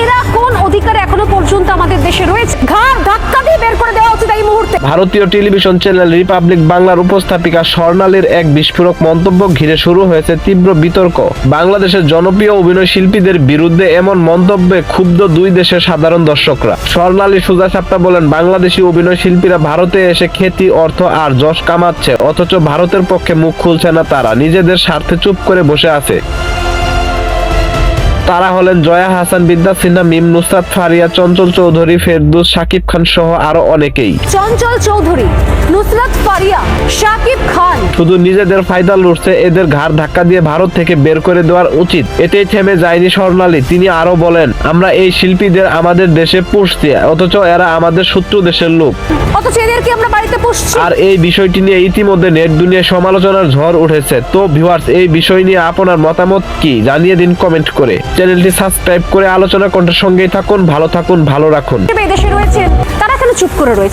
এরা কোন অধিকারে এখনও পর্যন্ত আমাদের দেশে রয়েছে? ঘাড় ধাক্কা দিয়ে বের করে দেওয়া উচিত এই মুহূর্তে। ভারতীয় টেলিভিশন চ্যানেল রিপাবলিক বাংলার উপস্থাপিকা স্বর্ণালীর এক বিস্ফোরক মন্তব্য ঘিরে শুরু হয়েছে তীব্র বিতর্ক। বাংলাদেশের জনপ্রিয় অভিনয় শিল্পীদের বিরুদ্ধে এমন মন্তব্যে ক্ষুব্ধ দুই দেশের সাধারণ দর্শকরা। স্বর্ণালী সুজা সাপ্তা বলেন, বাংলাদেশি অভিনয় শিল্পীরা ভারতে এসে খ্যাতি, অর্থ আর যশ কামাচ্ছে, অথচ ভারতের পক্ষে মুখ খুলছে না তারা, নিজেদের স্বার্থে চুপ করে বসে আছে। তারা হলেন জয়া হাসান বিদ্যা সিনহা মিম নুসরাত ফারিয়া চঞ্চল চৌধুরী ফেরদুস শাকিব খান সহ আরও অনেকেই। চঞ্চল চৌধুরী নুসরাত ফারিয়া শাকিব খান। শুধু নিজেদের ফায়দা লুটছে এদের ঘাড় ধাক্কা দিয়ে ভারত থেকে বের করে দেওয়ার উচিত। এতেই থেমে যায়নি স্বর্ণালী। তিনি আরও বলেন আমরা এই শিল্পীদের আমাদের দেশে পুষছি অথচ এরা আমাদের শত্রু দেশের লোক। অথচ এদেরকে আমরা বাড়িতে পুষছি। আর এই বিষয়টি নিয়ে ইতিমধ্যে নেট দুনিয়ায় সমালোচনার ঝড় উঠেছে। তো ভিউয়ার্স এই বিষয় নিয়ে আপনার মতামত কি? জানিয়ে দিন কমেন্ট করে। চ্যানেলটি সাবস্ক্রাইব করে আলোচনা কণ্ঠের সঙ্গেই থাকুন, ভালো থাকুন, ভালো রাখুন। দেশে রয়েছেন তারা কেন চুপ করে রয়েছে?